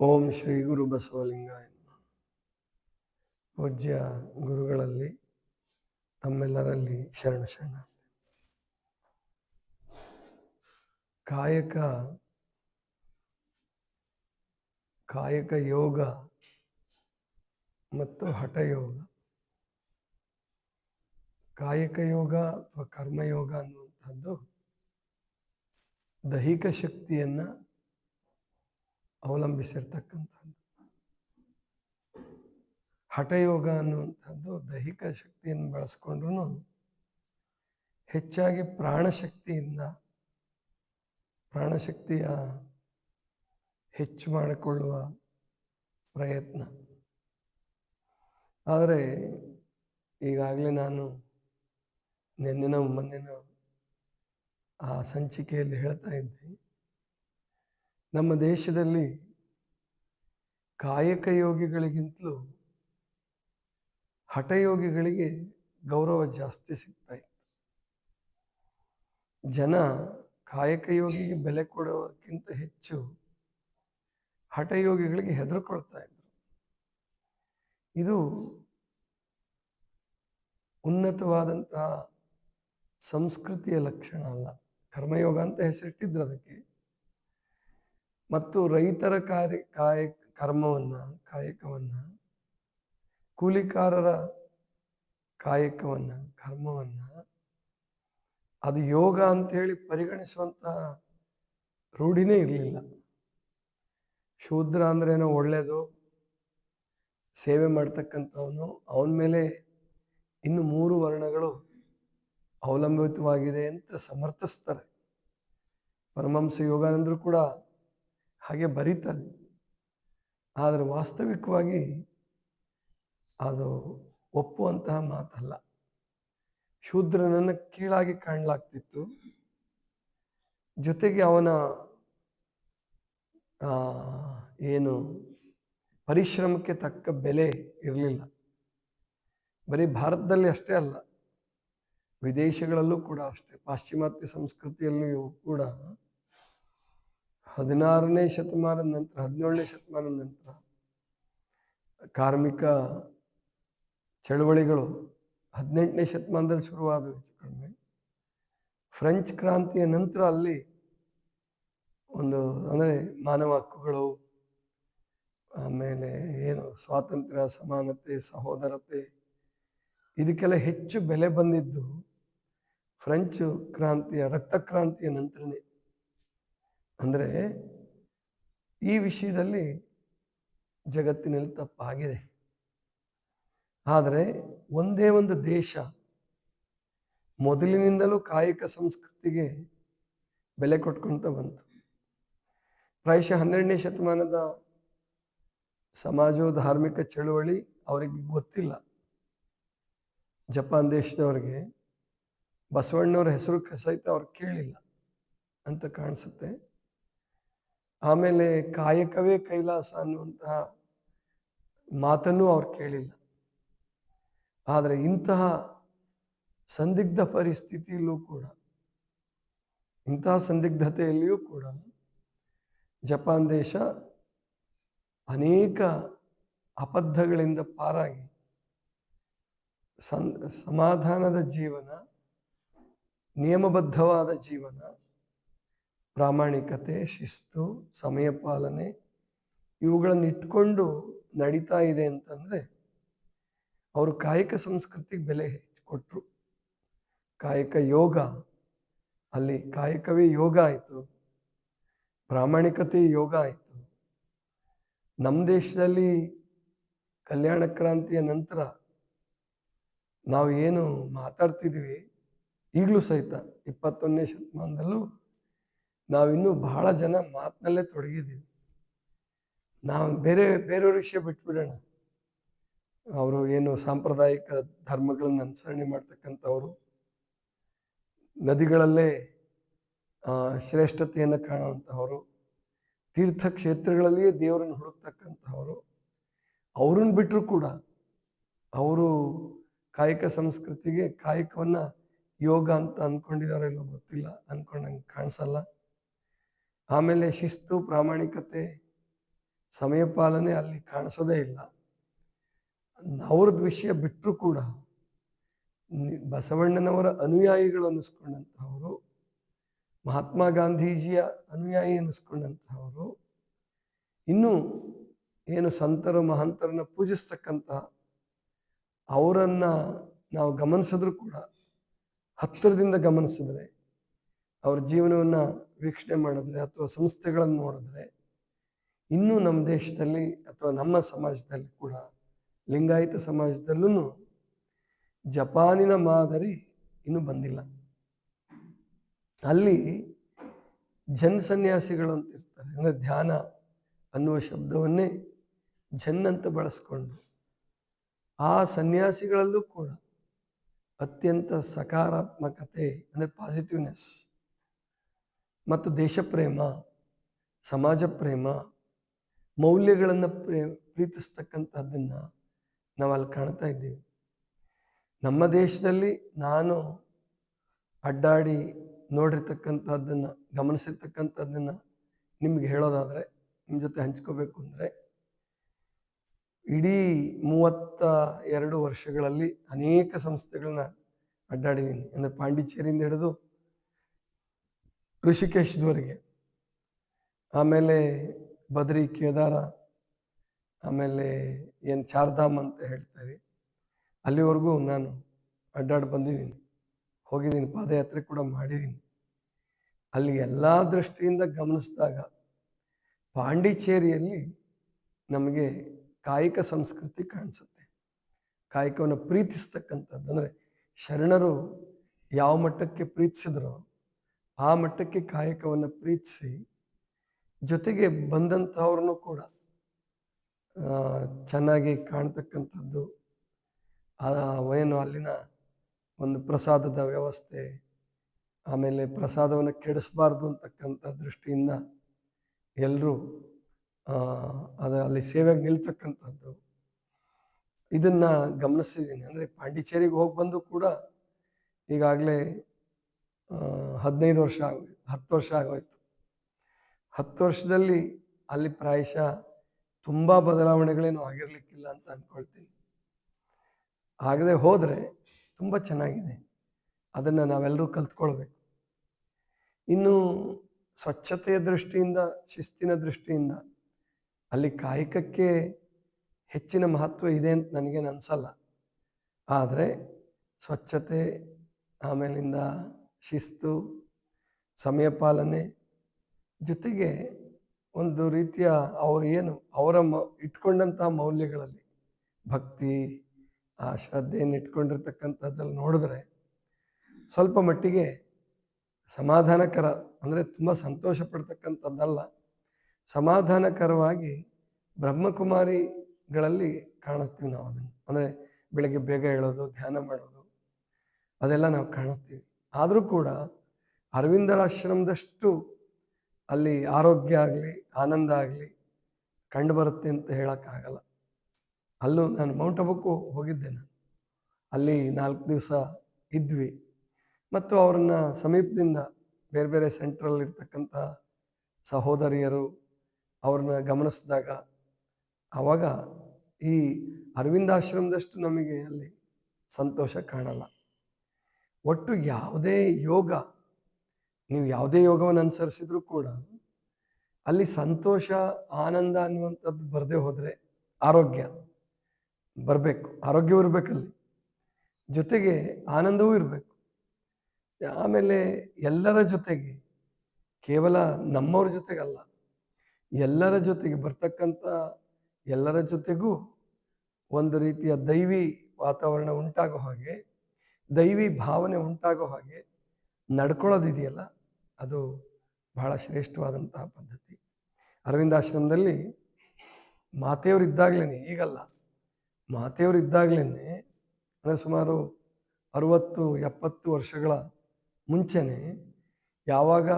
ಓಂ ಶ್ರೀ ಗುರು ಬಸವಲಿಂಗಾಯ. ಪೂಜ್ಯ ಗುರುಗಳಲ್ಲಿ ತಮ್ಮೆಲ್ಲರಲ್ಲಿ ಶರಣ ಶರಣ ಕಾಯಕ ಕಾಯಕ ಯೋಗ ಮತ್ತು ಹಠಯೋಗ ಕಾಯಕ ಯೋಗ ಅಥವಾ ಕರ್ಮಯೋಗ ಅನ್ನುವಂಥದ್ದು ದೈಹಿಕ ಶಕ್ತಿಯನ್ನ ಅವಲಂಬಿಸಿರ್ತಕ್ಕಂಥದ್ದು. ಹಠಯೋಗ ಅನ್ನುವಂಥದ್ದು ದೈಹಿಕ ಶಕ್ತಿಯನ್ನು ಬಳಸ್ಕೊಂಡ್ರು ಹೆಚ್ಚಾಗಿ ಪ್ರಾಣಶಕ್ತಿಯಿಂದ, ಪ್ರಾಣಶಕ್ತಿಯ ಹೆಚ್ಚು ಮಾಡಿಕೊಳ್ಳುವ ಪ್ರಯತ್ನ. ಆದರೆ ಈಗಾಗಲೇ ನಾನು ನಿನ್ನೆನ ಮೊನ್ನೆನ ಆ ಸಂಚಿಕೆಯಲ್ಲಿ ಹೇಳ್ತಾ ಇದ್ದೆ. ನಮ್ಮ ದೇಶದಲ್ಲಿ ಕಾಯಕ ಯೋಗಿಗಳಿಗಿಂತಲೂ ಹಠಯೋಗಿಗಳಿಗೆ ಗೌರವ ಜಾಸ್ತಿ ಸಿಗ್ತಾ ಇತ್ತು. ಜನ ಕಾಯಕ ಯೋಗಿಗೆ ಬೆಲೆ ಕೊಡೋದಕ್ಕಿಂತ ಹೆಚ್ಚು ಹಠಯೋಗಿಗಳಿಗೆ ಹೆದರ್ಕೊಳ್ತಾ ಇದ್ರು. ಇದು ಉನ್ನತವಾದಂತಹ ಸಂಸ್ಕೃತಿಯ ಲಕ್ಷಣ ಅಲ್ಲ. ಕರ್ಮಯೋಗ ಅಂತ ಹೆಸರಿಟ್ಟಿದ್ರು ಅದಕ್ಕೆ. ಮತ್ತು ರೈತರ ಕಾರ್ಯ ಕಾಯ ಕರ್ಮವನ್ನ, ಕಾಯಕವನ್ನ, ಕೂಲಿಕಾರರ ಕಾಯಕವನ್ನ, ಕರ್ಮವನ್ನ, ಅದು ಯೋಗ ಅಂತೇಳಿ ಪರಿಗಣಿಸುವಂತ ರೂಢಿನೇ ಇರಲಿಲ್ಲ. ಶೂದ್ರ ಅಂದ್ರೇನೋ ಒಳ್ಳೇದು, ಸೇವೆ ಮಾಡ್ತಕ್ಕಂಥವನು ಅವನ ಮೇಲೆ ಇನ್ನು ಮೂರು ವರ್ಣಗಳು ಅವಲಂಬಿತವಾಗಿದೆ ಅಂತ ಸಮರ್ಥಿಸ್ತಾರೆ. ಪರಮಹಂಸ ಯೋಗಾನಂದರು ಕೂಡ ಹಾಗೆ ಬರೀತಾನೆ. ಆದರೆ ವಾಸ್ತವಿಕವಾಗಿ ಅದು ಒಪ್ಪುವಂತಹ ಮಾತಲ್ಲ. ಶೂದ್ರನನ್ನು ಕೀಳಾಗಿ ಕಾಣಲಾಗ್ತಿತ್ತು. ಜೊತೆಗೆ ಅವನ ಏನು ಪರಿಶ್ರಮಕ್ಕೆ ತಕ್ಕ ಬೆಲೆ ಇರಲಿಲ್ಲ. ಬರೀ ಭಾರತದಲ್ಲಿ ಅಷ್ಟೇ ಅಲ್ಲ, ವಿದೇಶಗಳಲ್ಲೂ ಕೂಡ ಅಷ್ಟೇ, ಪಾಶ್ಚಿಮಾತ್ಯ ಸಂಸ್ಕೃತಿಯಲ್ಲಿಯೂ ಕೂಡ ಹದಿನಾರನೇ ಶತಮಾನದ ನಂತರ, ಹದಿನೇಳನೇ ಶತಮಾನದ ನಂತರ ಕಾರ್ಮಿಕ ಚಳವಳಿಗಳು ಹದಿನೆಂಟನೇ ಶತಮಾನದಲ್ಲಿ ಶುರುವಾದವು ಕಡಿಮೆ. ಫ್ರೆಂಚ್ ಕ್ರಾಂತಿಯ ನಂತರ ಅಲ್ಲಿ ಒಂದು ಅಂದರೆ ಮಾನವ ಹಕ್ಕುಗಳು, ಆಮೇಲೆ ಏನು ಸ್ವಾತಂತ್ರ್ಯ, ಸಮಾನತೆ, ಸಹೋದರತೆ, ಇದಕ್ಕೆಲ್ಲ ಹೆಚ್ಚು ಬೆಲೆ ಬಂದಿದ್ದು ಫ್ರೆಂಚ್ ಕ್ರಾಂತಿಯ, ರಕ್ತ ಕ್ರಾಂತಿಯ ನಂತರನೇ. ಅಂದರೆ ಈ ವಿಷಯದಲ್ಲಿ ಜಗತ್ತಿನಲ್ಲಿ ತಪ್ಪಾಗಿದೆ. ಆದರೆ ಒಂದೇ ಒಂದು ದೇಶ ಮೊದಲಿನಿಂದಲೂ ಕಾಯಕ ಸಂಸ್ಕೃತಿಗೆ ಬೆಲೆ ಕೊಟ್ಕೊಂತ ಬಂತು. ಪ್ರಾಯಶಃ ಹನ್ನೆರಡನೇ ಶತಮಾನದ ಸಮಾಜ ಧಾರ್ಮಿಕ ಚಳುವಳಿ ಅವರಿಗೆ ಗೊತ್ತಿಲ್ಲ. ಜಪಾನ್ ದೇಶದವ್ರಿಗೆ ಬಸವಣ್ಣವ್ರ ಹೆಸರು ಸಹಿತ ಅವ್ರು ಕೇಳಿಲ್ಲ ಅಂತ ಕಾಣಿಸುತ್ತೆ. ಆಮೇಲೆ ಕಾಯಕವೇ ಕೈಲಾಸ ಅನ್ನುವಂತಹ ಮಾತನ್ನು ಅವ್ರು ಕೇಳಿಲ್ಲ. ಆದರೆ ಇಂತಹ ಸಂದಿಗ್ಧ ಪರಿಸ್ಥಿತಿಯಲ್ಲೂ ಕೂಡ ಇಂತಹ ಸಂದಿಗ್ಧತೆಯಲ್ಲಿಯೂ ಕೂಡ ಜಪಾನ್ ದೇಶ ಅನೇಕ ಅಬದ್ಧಗಳಿಂದ ಪಾರಾಗಿ ಸಮಾಧಾನದ ಜೀವನ, ನಿಯಮಬದ್ಧವಾದ ಜೀವನ ಪ್ರಾಮಾಣಿಕತೆ, ಶಿಸ್ತು, ಸಮಯ ಪಾಲನೆ ಇವುಗಳನ್ನು ಇಟ್ಕೊಂಡು ನಡೀತಾ ಇದೆ ಅಂತಂದರೆ ಅವರು ಕಾಯಕ ಸಂಸ್ಕೃತಿಗೆ ಬೆಲೆ ಕೊಟ್ಟರು ಕಾಯಕ ಯೋಗ, ಅಲ್ಲಿ ಕಾಯಕವೇ ಯೋಗ ಆಯಿತು, ಪ್ರಾಮಾಣಿಕತೆ ಯೋಗ ಆಯಿತು. ನಮ್ಮ ದೇಶದಲ್ಲಿ ಕಲ್ಯಾಣ ಕ್ರಾಂತಿಯ ನಂತರ ನಾವು ಏನು ಮಾತಾಡ್ತಿದ್ದೀವಿ ಈಗಲೂ ಸಹಿತ ಇಪ್ಪತ್ತೊಂದನೇ ಶತಮಾನದಲ್ಲೂ ನಾವಿನ್ನೂ ಬಹಳ ಜನ ಮಾತಿನಲ್ಲೇ ತೊಡಗಿದ್ದೀವಿ. ನಾವು ಬೇರೆ, ಬೇರೆಯವ್ರ ವಿಷಯ ಬಿಟ್ಬಿಡೋಣ. ಅವರು ಏನು ಸಾಂಪ್ರದಾಯಿಕ ಧರ್ಮಗಳನ್ನು ಅನುಸರಣೆ ಮಾಡ್ತಕ್ಕಂಥವ್ರು. ನದಿಗಳಲ್ಲೇ ಶ್ರೇಷ್ಠತೆಯನ್ನು ಕಾಣುವಂತಹವರು. ತೀರ್ಥಕ್ಷೇತ್ರಗಳಲ್ಲಿಯೇ ದೇವರನ್ನು ಹುಡುಕ್ತಕ್ಕಂಥವರು. ಅವ್ರನ್ನ ಬಿಟ್ಟರು ಕೂಡ ಅವರು ಕಾಯಕ ಸಂಸ್ಕೃತಿಗೆ ಕಾಯಕವನ್ನು ಯೋಗ ಅಂತ ಅನ್ಕೊಂಡಿದಾರೋ ಇಲ್ಲೋ ಗೊತ್ತಿಲ್ಲ. ಅಂದ್ಕೊಂಡಂಗೆ ಕಾಣಿಸಲ್ಲ. ಆಮೇಲೆ ಶಿಸ್ತು, ಪ್ರಾಮಾಣಿಕತೆ, ಸಮಯ ಪಾಲನೆ ಅಲ್ಲಿ ಕಾಣಿಸೋದೇ ಇಲ್ಲ. ಅವ್ರದ್ದು ವಿಷಯ ಬಿಟ್ಟರೂ ಕೂಡ ಬಸವಣ್ಣನವರ ಅನುಯಾಯಿಗಳು ಅನ್ನಿಸ್ಕೊಂಡಂಥವರು ಮಹಾತ್ಮ ಗಾಂಧೀಜಿಯ ಅನುಯಾಯಿ ಅನ್ನಿಸ್ಕೊಂಡಂಥವರು ಇನ್ನೂ ಏನು ಸಂತರು, ಮಹಂತರನ್ನ ಪೂಜಿಸ್ತಕ್ಕಂಥ ಅವರನ್ನು ನಾವು ಗಮನಿಸಿದ್ರು ಕೂಡ ಹತ್ತಿರದಿಂದ ಗಮನಿಸಿದ್ರೆ ಅವ್ರ ಜೀವನವನ್ನು ವೀಕ್ಷಣೆ ಮಾಡಿದ್ರೆ ಅಥವಾ ಸಂಸ್ಥೆಗಳನ್ನು ನೋಡಿದ್ರೆ ಇನ್ನೂ ನಮ್ಮ ದೇಶದಲ್ಲಿ ಅಥವಾ ನಮ್ಮ ಸಮಾಜದಲ್ಲಿ ಕೂಡ, ಲಿಂಗಾಯತ ಸಮಾಜದಲ್ಲೂ ಜಪಾನಿನ ಮಾದರಿ ಇನ್ನೂ ಬಂದಿಲ್ಲ. ಅಲ್ಲಿ ಜನ್ ಸನ್ಯಾಸಿಗಳು ಅಂತ ಇರ್ತಾರೆ. ಅಂದರೆ ಧ್ಯಾನ ಅನ್ನುವ ಶಬ್ದವನ್ನೇ ಜನ್ ಅಂತ ಬಳಸ್ಕೊಂಡು ಆ ಸನ್ಯಾಸಿಗಳಲ್ಲೂ ಕೂಡ ಅತ್ಯಂತ ಸಕಾರಾತ್ಮಕತೆ, ಅಂದರೆ ಪಾಸಿಟಿವ್ನೆಸ್ ಮತ್ತು ದೇಶಪ್ರೇಮ ಸಮಾಜ ಪ್ರೇಮ ಮೌಲ್ಯಗಳನ್ನು ಪ್ರೇ, ಪ್ರೀತಿಸ್ತಕ್ಕಂಥದ್ದನ್ನು ನಾವು ಅಲ್ಲಿ ಕಾಣ್ತಾ ಇದ್ದೀವಿ. ನಮ್ಮ ದೇಶದಲ್ಲಿ ನಾನು ಅಡ್ಡಾಡಿ ನೋಡಿರ್ತಕ್ಕಂಥದ್ದನ್ನು, ಗಮನಿಸಿರ್ತಕ್ಕಂಥದ್ದನ್ನು ನಿಮ್ಗೆ ಹೇಳೋದಾದರೆ, ನಿಮ್ಮ ಜೊತೆ ಹಂಚ್ಕೋಬೇಕು ಅಂದರೆ, ಇಡೀ ಮೂವತ್ತ ಎರಡು ವರ್ಷಗಳಲ್ಲಿ ಅನೇಕ ಸಂಸ್ಥೆಗಳನ್ನ ಅಡ್ಡಾಡಿದ್ದೀನಿ. ಅಂದರೆ ಪಾಂಡಿಚೇರಿಯಿಂದ ಹಿಡಿದು ಋಷಿಕೇಶ್ವರೆಗೆ ಆಮೇಲೆ ಬದ್ರಿ ಕೇದಾರ, ಆಮೇಲೆ ಏನು ಚಾರ್ಧಾಮ್ ಅಂತ ಹೇಳ್ತಾರೆ ಅಲ್ಲಿವರೆಗೂ ನಾನು ಅಡ್ಡಾಡಿ ಬಂದಿದ್ದೀನಿ. ಹೋಗಿದ್ದೀನಿ, ಪಾದಯಾತ್ರೆ ಕೂಡ ಮಾಡಿದ್ದೀನಿ. ಅಲ್ಲಿ ಎಲ್ಲ ದೃಷ್ಟಿಯಿಂದ ಗಮನಿಸಿದಾಗ ಪಾಂಡಿಚೇರಿಯಲ್ಲಿ ನಮಗೆ ಕಾಯಕ ಸಂಸ್ಕೃತಿ ಕಾಣಿಸುತ್ತೆ. ಕಾಯಕವನ್ನು ಪ್ರೀತಿಸ್ತಕ್ಕಂಥದ್ದು. ಅಂದರೆ ಶರಣರು ಯಾವ ಮಟ್ಟಕ್ಕೆ ಪ್ರೀತಿಸಿದ್ರೋ ಆ ಮಟ್ಟಕ್ಕೆ ಕಾಯಕವನ್ನು ಪ್ರೀತಿಸಿ ಜೊತೆಗೆ ಬಂದಂಥವ್ರನ್ನೂ ಕೂಡ ಚೆನ್ನಾಗಿ ಕಾಣ್ತಕ್ಕಂಥದ್ದು, ಆ ಏನು ಅಲ್ಲಿನ ಒಂದು ಪ್ರಸಾದದ ವ್ಯವಸ್ಥೆ, ಆಮೇಲೆ ಪ್ರಸಾದವನ್ನು ಕೆಡಿಸಬಾರ್ದು ಅಂತಕ್ಕಂಥ ದೃಷ್ಟಿಯಿಂದ ಎಲ್ಲರೂ ಅದು ಅಲ್ಲಿ ಸೇವೆಗೆ ನಿಲ್ತಕ್ಕಂಥದ್ದು. ಇದನ್ನು ಗಮನಿಸಿದ್ದೀನಿ. ಅಂದರೆ ಪಾಂಡಿಚೇರಿಗೆ ಹೋಗಿ ಬಂದು ಕೂಡ ಈಗಾಗಲೇ ಹದಿನೈದು ವರ್ಷ ಆಗೋಯ್ತು ಹತ್ತು ವರ್ಷ ಆಗೋಯ್ತು. ಹತ್ತು ವರ್ಷದಲ್ಲಿ ಅಲ್ಲಿ ಪ್ರಾಯಶಃ ತುಂಬ ಬದಲಾವಣೆಗಳೇನು ಆಗಿರಲಿಕ್ಕಿಲ್ಲ ಅಂತ ಅಂದ್ಕೊಳ್ತೀನಿ ಆಗದೆ ಹೋದರೆ ತುಂಬ ಚೆನ್ನಾಗಿದೆ. ಅದನ್ನು ನಾವೆಲ್ಲರೂ ಕಲ್ತ್ಕೊಳ್ಬೇಕು. ಇನ್ನು ಸ್ವಚ್ಛತೆಯ ದೃಷ್ಟಿಯಿಂದ, ಶಿಸ್ತಿನ ದೃಷ್ಟಿಯಿಂದ ಅಲ್ಲಿ ಕಾಯಕಕ್ಕೆ ಹೆಚ್ಚಿನ ಮಹತ್ವ ಇದೆ ಅಂತ ನನಗೇನು ಅನಿಸಲ್ಲ. ಆದರೆ ಸ್ವಚ್ಛತೆ ಆಮೇಲಿಂದ ಶಿಸ್ತು, ಸಮಯ ಪಾಲನೆ ಜೊತೆಗೆ ಒಂದು ರೀತಿಯ ಅವರು ಏನು ಅವರ ಮ ಇಟ್ಕೊಂಡಂಥ ಮೌಲ್ಯಗಳಲ್ಲಿ ಭಕ್ತಿ, ಆ ಶ್ರದ್ಧೆಯನ್ನು ಇಟ್ಕೊಂಡಿರ್ತಕ್ಕಂಥದ್ದಲ್ಲಿ ನೋಡಿದ್ರೆ ಸ್ವಲ್ಪ ಮಟ್ಟಿಗೆ ಸಮಾಧಾನಕರ, ಅಂದರೆ ತುಂಬ ಸಂತೋಷ ಪಡ್ತಕ್ಕಂಥದ್ದಲ್ಲ. ಸಮಾಧಾನಕರವಾಗಿ ಬ್ರಹ್ಮಕುಮಾರಿಗಳಲ್ಲಿ ಕಾಣಿಸ್ತೀವಿ ನಾವು ಅದನ್ನು. ಅಂದರೆ ಬೆಳಗ್ಗೆ ಬೇಗ ಹೇಳೋದು ಧ್ಯಾನ ಮಾಡೋದು, ಅದೆಲ್ಲ ನಾವು ಕಾಣಿಸ್ತೀವಿ ಆದರೂ ಕೂಡ ಅರವಿಂದರಾಶ್ರಮದಷ್ಟು ಅಲ್ಲಿ ಆರೋಗ್ಯ ಆಗಲಿ, ಆನಂದ ಆಗಲಿ ಕಂಡು ಬರುತ್ತೆ ಅಂತ ಹೇಳೋಕ್ಕಾಗಲ್ಲ. ಅಲ್ಲೂ ನಾನು ಮೌಂಟ್ ಅಬಕ್ಕೂ ಹೋಗಿದ್ದೆ ನಾನು. ಅಲ್ಲಿ ನಾಲ್ಕು ದಿವಸ ಇದ್ವಿ. ಮತ್ತು ಅವ್ರನ್ನ ಸಮೀಪದಿಂದ ಬೇರೆ ಬೇರೆ ಸೆಂಟ್ರಲ್ಲಿರ್ತಕ್ಕಂಥ ಸಹೋದರಿಯರು ಅವ್ರನ್ನ ಗಮನಿಸಿದಾಗ ಆವಾಗ ಈ ಅರವಿಂದಾಶ್ರಮದಷ್ಟು ನಮಗೆ ಅಲ್ಲಿ ಸಂತೋಷ ಕಾಣಲ್ಲ. ಒಟ್ಟು ಯಾವುದೇ ಯೋಗ, ನೀವು ಯಾವುದೇ ಯೋಗವನ್ನು ಅನುಸರಿಸಿದ್ರು ಕೂಡ ಅಲ್ಲಿ ಸಂತೋಷ, ಆನಂದ ಅನ್ನುವಂಥದ್ದು ಬರದೇ ಹೋದರೆ ಆರೋಗ್ಯ ಬರಬೇಕು. ಆರೋಗ್ಯವೂ ಇರಬೇಕಲ್ಲಿ. ಜೊತೆಗೆ ಆನಂದವೂ ಇರಬೇಕು. ಆಮೇಲೆ ಎಲ್ಲರ ಜೊತೆಗೆ, ಕೇವಲ ನಮ್ಮವ್ರ ಜೊತೆಗಲ್ಲ ಎಲ್ಲರ ಜೊತೆಗೆ ಬರ್ತಕ್ಕಂಥ ಎಲ್ಲರ ಜೊತೆಗೂ ಒಂದು ರೀತಿಯ ದೈವಿ ವಾತಾವರಣ ಉಂಟಾಗೋ ಹಾಗೆ ದೈವಿ ಭಾವನೆ ಉಂಟಾಗೋ ಹಾಗೆ ನಡ್ಕೊಳ್ಳೋದಿದೆಯಲ್ಲ, ಅದು ಬಹಳ ಶ್ರೇಷ್ಠವಾದಂತಹ ಪದ್ಧತಿ. ಅರವಿಂದಾಶ್ರಮದಲ್ಲಿ ಮಾತೆಯವರು ಇದ್ದಾಗಲೇ ಈಗಲ್ಲ. ಮಾತೆಯವರು ಇದ್ದಾಗಲೇ ಅಂದರೆ ಸುಮಾರು ಅರುವತ್ತು, ಎಪ್ಪತ್ತು ವರ್ಷಗಳ ಮುಂಚೆನೆ ಯಾವಾಗ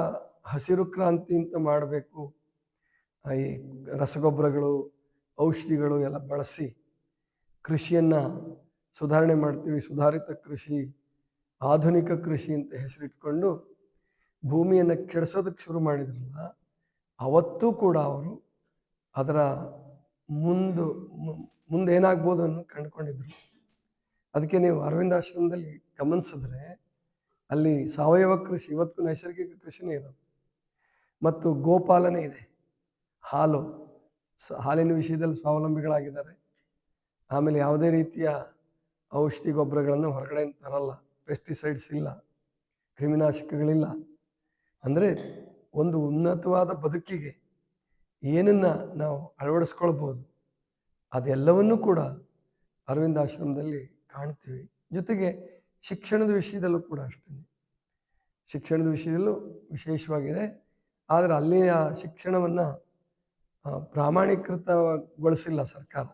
ಹಸಿರು ಕ್ರಾಂತಿ ಅಂತ ಮಾಡಬೇಕು ಈ ರಸಗೊಬ್ಬರಗಳು, ಔಷಧಿಗಳು ಎಲ್ಲ ಬಳಸಿ ಕೃಷಿಯನ್ನು ಸುಧಾರಣೆ ಮಾಡ್ತೀವಿ. ಸುಧಾರಿತ ಕೃಷಿ, ಆಧುನಿಕ ಕೃಷಿ ಅಂತ ಹೆಸರಿಟ್ಕೊಂಡು ಭೂಮಿಯನ್ನು ಕೆಡಿಸೋದಕ್ಕೆ ಶುರು ಮಾಡಿದ್ರಲ್ಲ, ಅವತ್ತೂ ಕೂಡ ಅವರು ಅದರ ಮುಂದು ಮುಂದೇನಾಗ್ಬೋದು ಅನ್ನೋ ಕಂಡುಕೊಂಡಿದ್ರು. ಅದಕ್ಕೆ ನೀವು ಅರವಿಂದ ಆಶ್ರಮದಲ್ಲಿ ಗಮನಿಸಿದ್ರೆ ಅಲ್ಲಿ ಸಾವಯವ ಕೃಷಿ ಇವತ್ತು ನೈಸರ್ಗಿಕ ಕೃಷಿನೇ ಇರೋದು. ಮತ್ತು ಗೋಪಾಲನೆ ಇದೆ. ಹಾಲು ಹಾಲಿನ ವಿಷಯದಲ್ಲಿ ಸ್ವಾವಲಂಬಿಗಳಾಗಿದ್ದಾರೆ. ಆಮೇಲೆ ಯಾವುದೇ ರೀತಿಯ ಔಷಧಿ ಗೊಬ್ಬರಗಳನ್ನು ಹೊರಗಡೆಯಿಂದ ತರಲ್ಲ ಪೆಸ್ಟಿಸೈಡ್ಸ್ ಇಲ್ಲ, ಕ್ರಿಮಿನಾಶಕಗಳಿಲ್ಲ. ಅಂದರೆ ಒಂದು ಉನ್ನತವಾದ ಬದುಕಿಗೆ ಏನನ್ನ ನಾವು ಅಳವಡಿಸ್ಕೊಳ್ಬೋದು, ಅದೆಲ್ಲವನ್ನೂ ಕೂಡ ಅರವಿಂದ ಆಶ್ರಮದಲ್ಲಿ ಕಾಣ್ತೀವಿ. ಜೊತೆಗೆ ಶಿಕ್ಷಣದ ವಿಷಯದಲ್ಲೂ ಕೂಡ ಅಷ್ಟೇ ಶಿಕ್ಷಣದ ವಿಷಯದಲ್ಲೂ ವಿಶೇಷವಾಗಿದೆ. ಆದರೆ ಅಲ್ಲಿಯ ಶಿಕ್ಷಣವನ್ನು ಪ್ರಾಮಾಣೀಕೃತಗೊಳಿಸಿಲ್ಲ ಸರ್ಕಾರ.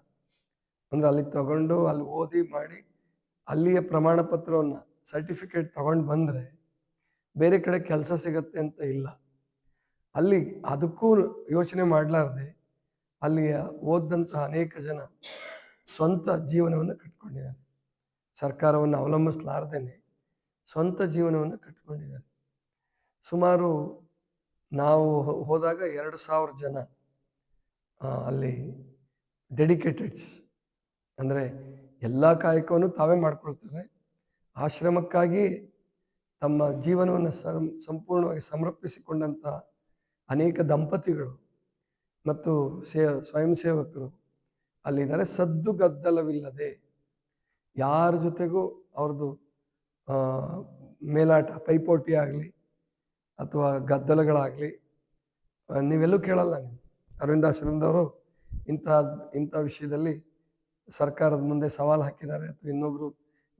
ಅಂದರೆ ಅಲ್ಲಿ ತಗೊಂಡು ಅಲ್ಲಿ ಓದಿ ಮಾಡಿ ಅಲ್ಲಿಯ ಪ್ರಮಾಣ ಪತ್ರವನ್ನು ಸರ್ಟಿಫಿಕೇಟ್ ತಗೊಂಡು ಬಂದರೆ ಬೇರೆ ಕಡೆ ಕೆಲಸ ಸಿಗತ್ತೆ ಅಂತ ಇಲ್ಲ. ಅಲ್ಲಿ ಅದಕ್ಕೂ ಯೋಚನೆ ಮಾಡಲಾರ್ದೆ ಅಲ್ಲಿಯ ಓದಂತಹ ಅನೇಕ ಜನ ಸ್ವಂತ ಜೀವನವನ್ನು ಕಟ್ಕೊಂಡಿದ್ದಾರೆ. ಸರ್ಕಾರವನ್ನು ಅವಲಂಬಿಸಲಾರ್ದೇನೆ ಸ್ವಂತ ಜೀವನವನ್ನು ಕಟ್ಕೊಂಡಿದ್ದಾರೆ. ಸುಮಾರು ನಾವು ಹೋದಾಗ ಎರಡು ಸಾವಿರ ಜನ ಅಲ್ಲಿ ಡೆಡಿಕೇಟೆಡ್ಸ್ ಅಂದರೆ ಎಲ್ಲ ಕಾಯಕವನ್ನು ತಾವೇ ಮಾಡ್ಕೊಳ್ತಾರೆ. ಆಶ್ರಮಕ್ಕಾಗಿ ತಮ್ಮ ಜೀವನವನ್ನು ಸಂಪೂರ್ಣವಾಗಿ ಸಮರ್ಪಿಸಿಕೊಂಡಂಥ ಅನೇಕ ದಂಪತಿಗಳು ಮತ್ತು ಸೇ ಸ್ವಯಂ ಸೇವಕರು ಅಲ್ಲಿದ್ದಾರೆ. ಸದ್ದು ಗದ್ದಲವಿಲ್ಲದೆ ಯಾರ ಜೊತೆಗೂ ಅವ್ರದ್ದು ಮೇಲಾಟ, ಪೈಪೋಟಿ ಆಗಲಿ ಅಥವಾ ಗದ್ದಲಗಳಾಗಲಿ ನೀವೆಲ್ಲೂ ಕೇಳಲ್ಲ ನೀವು. ಅರವಿಂದಾಶ್ರಮದವರು ಇಂಥ ಇಂಥ ವಿಷಯದಲ್ಲಿ ಸರ್ಕಾರದ ಮುಂದೆ ಸವಾಲು ಹಾಕಿದ್ದಾರೆ ಅಥವಾ ಇನ್ನೊಬ್ಬರು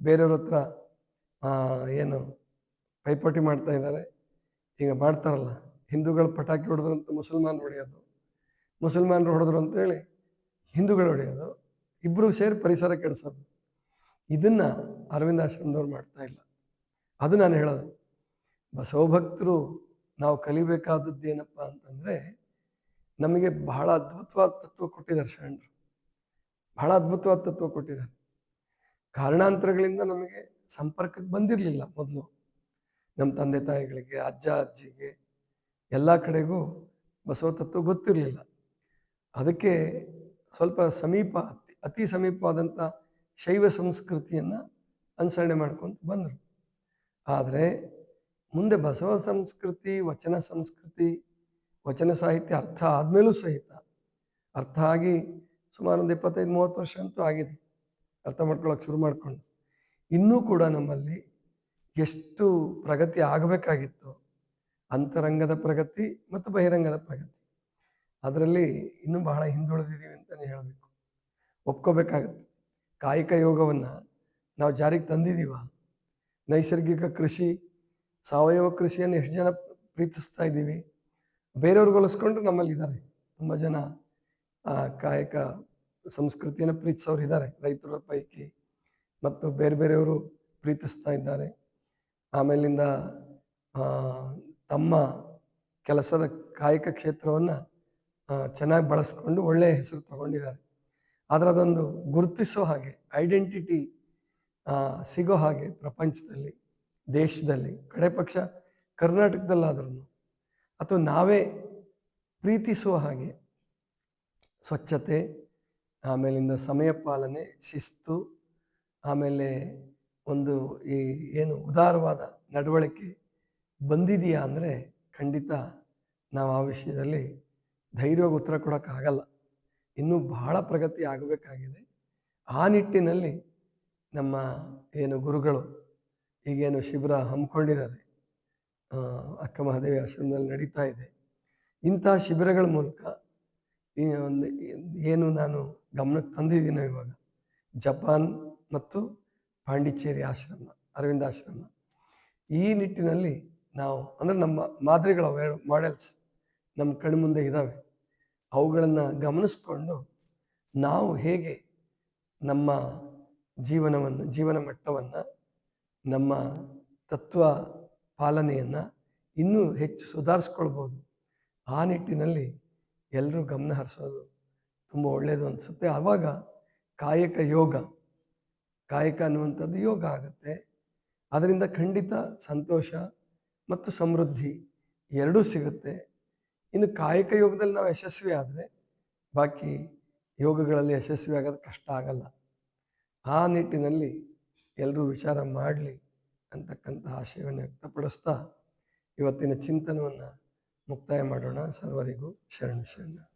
ಬೇರೆಯವ್ರ ಹತ್ರ ಏನು ಪೈಪೋಟಿ ಮಾಡ್ತಾ ಇದ್ದಾರೆ. ಈಗ ಮಾಡ್ತಾರಲ್ಲ, ಹಿಂದೂಗಳು ಪಟಾಕಿ ಹೊಡೆದ್ರು ಅಂತ ಮುಸಲ್ಮಾನರು ಹೊಡೆಯೋದು, ಮುಸಲ್ಮಾನರು ಹೊಡೆದ್ರು ಅಂತೇಳಿ ಹಿಂದೂಗಳು ಹೊಡೆಯೋದು ಇಬ್ಬರು ಸೇರಿ ಪರಿಸರ ಕೆಡಿಸೋದು. ಇದನ್ನ ಅರವಿಂದ ಆಶ್ರಮದವ್ರು ಮಾಡ್ತಾ ಇಲ್ಲ. ಅದು ನಾನು ಹೇಳೋದು. ಬಸವಭಕ್ತರು ನಾವು ಕಲಿಬೇಕಾದದ್ದು ಏನಪ್ಪ ಅಂತಂದ್ರೆ, ನಮಗೆ ಬಹಳ ಅದ್ಭುತವಾದ ತತ್ವ ಕೊಟ್ಟಿದ್ದಾರೆ ಶರಣರು ಬಹಳ ಅದ್ಭುತವಾದ ತತ್ವ ಕೊಟ್ಟಿದ್ದಾರೆ ಕಾರಣಾಂತರಗಳಿಂದ ನಮಗೆ ಸಂಪರ್ಕಕ್ಕೆ ಬಂದಿರಲಿಲ್ಲ ಮೊದಲು. ನಮ್ಮ ತಂದೆ ತಾಯಿಗಳಿಗೆ, ಅಜ್ಜ, ಅಜ್ಜಿಗೆ, ಎಲ್ಲ ಕಡೆಗೂ ಬಸವ ತತ್ವ ಗೊತ್ತಿರಲಿಲ್ಲ. ಅದಕ್ಕೆ ಸ್ವಲ್ಪ ಸಮೀಪ, ಅತಿ ಸಮೀಪವಾದಂಥ ಶೈವ ಸಂಸ್ಕೃತಿಯನ್ನು ಅನುಸರಣೆ ಮಾಡ್ಕೊಂತ ಬಂದರು. ಆದರೆ ಮುಂದೆ ಬಸವ ಸಂಸ್ಕೃತಿ, ವಚನ ಸಂಸ್ಕೃತಿ, ವಚನ ಸಾಹಿತ್ಯ ಅರ್ಥ ಆದಮೇಲೂ ಸಹಿತ, ಅರ್ಥ ಆಗಿ ಸುಮಾರು ಒಂದು ಇಪ್ಪತ್ತೈದು, ಮೂವತ್ತು ವರ್ಷ ಅಂತೂ ಆಗಿದೆ. ಅರ್ಥ ಮಾಡ್ಕೊಳ್ಳೋಕೆ ಶುರು ಮಾಡಿಕೊಂಡು. ಇನ್ನೂ ಕೂಡ ನಮ್ಮಲ್ಲಿ ಎಷ್ಟು ಪ್ರಗತಿ ಆಗಬೇಕಾಗಿತ್ತು ಅಂತರಂಗದ ಪ್ರಗತಿ ಮತ್ತು ಬಹಿರಂಗದ ಪ್ರಗತಿ. ಅದರಲ್ಲಿ ಇನ್ನೂ ಬಹಳ ಹಿಂದುಳಿದಿದ್ದೀವಿ ಅಂತಲೇ ಹೇಳಬೇಕು. ಒಪ್ಕೋಬೇಕಾಗತ್ತೆ. ಕಾಯಿಕ ಯೋಗವನ್ನು ನಾವು ಜಾರಿಗೆ ತಂದಿದ್ದೀವ? ನೈಸರ್ಗಿಕ ಕೃಷಿ, ಸಾವಯವ ಕೃಷಿಯನ್ನು ಎಷ್ಟು ಜನ ಪ್ರೀತಿಸ್ತಾ ಇದ್ದೀವಿ? ಬೇರೆಯವ್ರಿಗೆ ಹೋಲಿಸ್ಕೊಂಡ್ರೆ ನಮ್ಮಲ್ಲಿ ಇದ್ದಾರೆ ತುಂಬ ಜನ ಆ ಕಾಯಕ ಸಂಸ್ಕೃತಿಯನ್ನು ಪ್ರೀತಿಸೋರು ಇದ್ದಾರೆ. ರೈತರ ಪೈಕಿ ಮತ್ತು ಬೇರೆ ಬೇರೆಯವರು ಪ್ರೀತಿಸ್ತಾ ಇದ್ದಾರೆ. ಆಮೇಲಿಂದ ತಮ್ಮ ಕೆಲಸದ ಕಾಯಕ ಕ್ಷೇತ್ರವನ್ನು ಚೆನ್ನಾಗಿ ಬಳಸ್ಕೊಂಡು ಒಳ್ಳೆಯ ಹೆಸರು ತಗೊಂಡಿದ್ದಾರೆ. ಆದರೆ ಅದೊಂದು ಗುರುತಿಸೋ ಹಾಗೆ, ಐಡೆಂಟಿಟಿ ಸಿಗೋ ಹಾಗೆ ಪ್ರಪಂಚದಲ್ಲಿ, ದೇಶದಲ್ಲಿ, ಕಡೆ ಪಕ್ಷ ಕರ್ನಾಟಕದಲ್ಲಾದ್ರೂ ಅಥವಾ ನಾವೇ ಪ್ರೀತಿಸುವ ಹಾಗೆ ಸ್ವಚ್ಛತೆ, ಆಮೇಲಿಂದ ಸಮಯ ಪಾಲನೆ, ಶಿಸ್ತು, ಆಮೇಲೆ ಒಂದು ಈ ಏನು ಉದಾರವಾದ ನಡವಳಿಕೆ ಬಂದಿದೆಯಾ ಅಂದರೆ ಖಂಡಿತ ನಾವು ಆ ವಿಷಯದಲ್ಲಿ ಧೈರ್ಯವಾಗಿ ಉತ್ತರ ಕೊಡೋಕ್ಕಾಗಲ್ಲ. ಇನ್ನೂ ಬಹಳ ಪ್ರಗತಿ ಆಗಬೇಕಾಗಿದೆ. ಆ ನಿಟ್ಟಿನಲ್ಲಿ ನಮ್ಮ ಏನು ಗುರುಗಳು ಈಗೇನು ಶಿಬಿರ ಹಮ್ಮಿಕೊಂಡಿದ್ದಾರೆ. ಅಕ್ಕ ಮಹಾದೇವಿ ಆಶ್ರಮದಲ್ಲಿ ನಡೀತಾ ಇದೆ. ಇಂಥ ಶಿಬಿರಗಳ ಮೂಲಕ ಈ ಒಂದು ಏನು ನಾನು ಗಮನಕ್ಕೆ ತಂದಿದ್ದೀನೋ ಇವಾಗ. ಜಪಾನ್ ಮತ್ತು ಪಾಂಡಿಚೇರಿ ಆಶ್ರಮ, ಅರವಿಂದ ಆಶ್ರಮ. ಈ ನಿಟ್ಟಿನಲ್ಲಿ ನಾವು, ಅಂದರೆ ನಮ್ಮ ಮಾದರಿಗಳ ಮಾಡೆಲ್ಸ್ ನಮ್ಮ ಕಣ್ಮುಂದೆ ಇದ್ದಾವೆ ಅವುಗಳನ್ನು ಗಮನಿಸ್ಕೊಂಡು ನಾವು ಹೇಗೆ ನಮ್ಮ ಜೀವನವನ್ನು, ಜೀವನ ಮಟ್ಟವನ್ನು, ನಮ್ಮ ತತ್ವ ಪಾಲನೆಯನ್ನು ಇನ್ನೂ ಹೆಚ್ಚು ಸುಧಾರಿಸ್ಕೊಳ್ಬೋದು. ಆ ನಿಟ್ಟಿನಲ್ಲಿ ಎಲ್ಲರೂ ಗಮನ ಹರಿಸೋದು ತುಂಬ ಒಳ್ಳೆಯದು ಅನಿಸುತ್ತೆ. ಆವಾಗ ಕಾಯಕ ಯೋಗ, ಕಾಯಕ ಅನ್ನುವಂಥದ್ದು ಯೋಗ ಆಗುತ್ತೆ. ಅದರಿಂದ ಖಂಡಿತ ಸಂತೋಷ ಮತ್ತು ಸಮೃದ್ಧಿ ಎರಡೂ ಸಿಗುತ್ತೆ. ಇನ್ನು ಕಾಯಕ ಯೋಗದಲ್ಲಿ ನಾವು ಯಶಸ್ವಿ ಆದರೆ ಬಾಕಿ ಯೋಗಗಳಲ್ಲಿ ಯಶಸ್ವಿ ಆಗೋದು ಕಷ್ಟ ಆಗಲ್ಲ. ಆ ನಿಟ್ಟಿನಲ್ಲಿ ಎಲ್ಲರೂ ವಿಚಾರ ಮಾಡಲಿ ಅಂತಕ್ಕಂಥ ಆಶಯವನ್ನು ವ್ಯಕ್ತಪಡಿಸ್ತಾ ಇವತ್ತಿನ ಚಿಂತನವನ್ನು ಮುಕ್ತಾಯ ಮಾಡೋಣ. ಸರ್ವರಿಗೂ ಶರಣ ಶರಣ.